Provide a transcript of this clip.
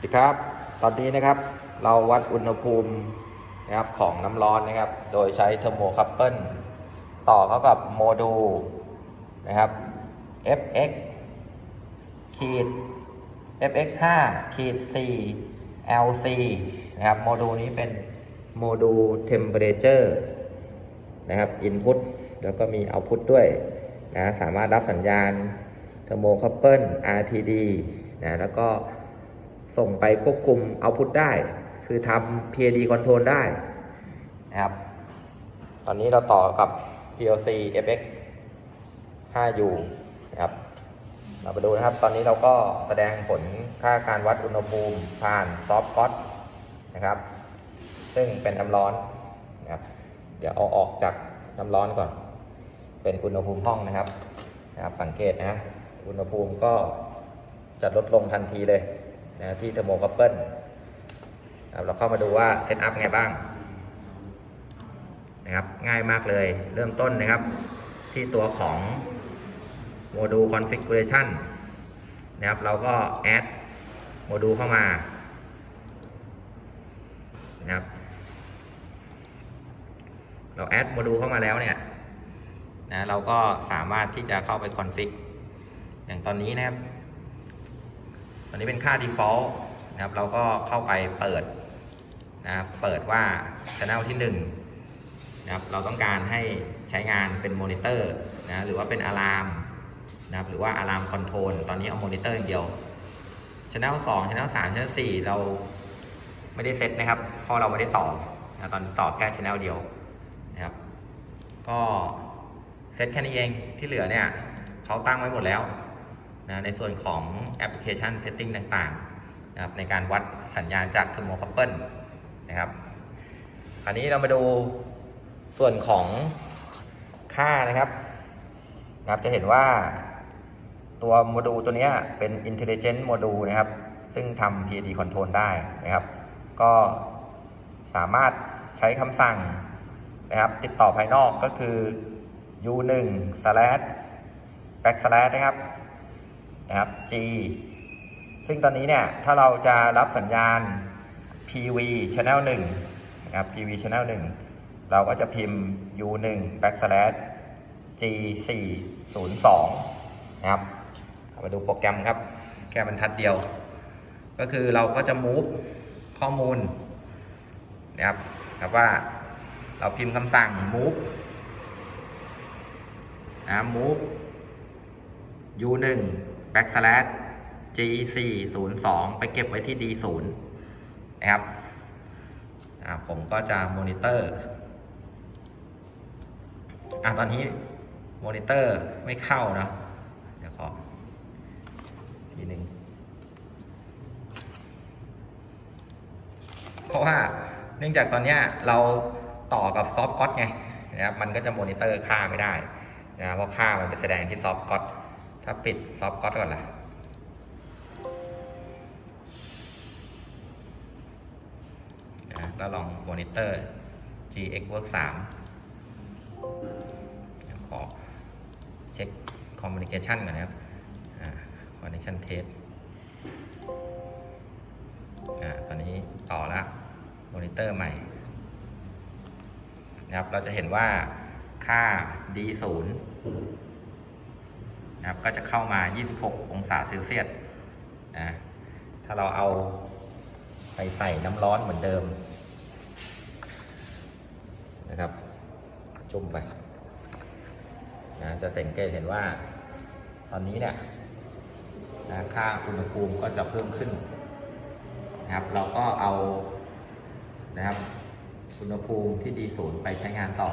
สวัสดีครับ ตอนนี้นะครับเราวัดอุณหภูมินะครับของน้ำร้อนนะครับ โดยใช้เทอร์โมคัพเปิลต่อเข้ากับโมดูลนะครับ fx ขีด fx 5ขีด4 lc นะครับโมดูลนี้เป็นโมดูล temperature นะครับ input แล้วก็มี output ด้วยนะสามารถรับสัญญาณเทอร์โมคัพเปิล RTD นะแล้วก็ ส่งไปควบคุมเอาพุทได้ คือทำ PID control ได้นะครับ ตอนนี้เราต่อกับ PLC FX 5U นะครับ เราไปดูนะครับ ตอนนี้เราก็แสดงผลค่าการวัดอุณหภูมิผ่านซอฟต์ก๊อตนะครับ ซึ่งเป็นน้ำร้อนนะครับ เดี๋ยวเอาออกจากน้ำร้อนก่อน เป็นอุณหภูมิห้องนะครับนะครับ สังเกตนะ อุณหภูมิก็จะลดลงทันทีเลย นะที่เทอร์โมคัพเปิลเราเข้ามาดูว่าเซตอัพไงบ้างนะครับง่ายมากเลยเริ่มต้นนะครับ ที่ตัวของโมดูล configuration นะครับเราก็ add โมดูลเข้ามานะครับเราแอดโมดูลเข้ามาแล้วเนี่ยนะเราก็สามารถที่จะเข้าไปคอนฟิกอย่างตอนนี้นะครับ ตอนนี้เป็นค่า default นะครับ เราก็เข้าไปเปิดนะครับเปิดว่า channel ที่1นะครับ เราต้องการให้ใช้งานเป็นมอนิเตอร์นะหรือว่าเป็นอะลามนะครับหรือว่าอะลามคอนโทรลตอนนี้เอามอนิเตอร์อย่างเดียว channel 2 channel 3 channel 4เราไม่ได้เซตนะครับเพราะเราไม่ได้ต่อนะตอนต่อแค่ channel เดียวนะครับ ก็เซตแค่นี้เองที่เหลือเนี่ยเขาตั้งไว้หมดแล้ว นะในส่วนของแอปพลิเคชันเซตติ้งต่างๆนะครับในการวัดสัญญาณจากเทอร์โมคัพเปิลนะครับคราวนี้เรามาดูส่วนของค่านะครับนะครับ จะเห็นว่าตัวโมดูลตัวนี้เป็น Intelligent Module นะครับ ซึ่งทำ PID Control ได้นะครับ ก็สามารถใช้คำสั่งนะครับ ติดต่อภายนอกก็คือ u1 slash back slash นะครับ นะครับ G ซึ่งตอนนี้เนี่ย ถ้าเราจะรับสัญญาณ PV channel 1นะครับ PV channel 1 เราก็จะพิมพ์ U1 backslash G 4 0 2นะครับ มาดูโปรแกรมครับ แค่บรรทัดเดียว ก็คือเราก็จะ move ข้อมูลนะครับครับว่าเราพิมพ์คำสั่ง move นะ move u1 backslash g 4 0 2 ไปเก็บไว้ที่ d 0 นะครับผมก็จะมอนิเตอร์อะตอนนี้มอนิเตอร์ไม่เข้านะเดี๋ยวขอทีหนึ่งเพราะว่าเนื่องจากตอนนี้เราต่อกับซอฟต์ก๊อตไงนะครับมันก็จะมอนิเตอร์ค่าไม่ได้นะเพราะค่ามันไปแสดงที่ซอฟต์ก๊อต ถ้าปิดซอฟต์ก๊อตก่อนล่ะนะแล้วลองมอนิเตอร์ GX Work 3ขอเช็ค Communication ก่อนนะครับคอ่า Connection Test อ่าตอนนี้ต่อละมอนิเตอร์ใหม่นะครับ เราจะเห็นว่าค่า D 0 นะครับก็จะเข้ามา 26 องศาเซลเซียสนะถ้าเราเอาไปใส่น้ำร้อนเหมือนเดิมนะครับ จุ่มไปนะจะสังเกตเห็นว่าตอนนี้เนี่ยนะค่าอุณหภูมิก็จะเพิ่มขึ้นนะครับ เราก็เอานะครับอุณหภูมิที่ดีศูนย์ไปใช้งานต่อ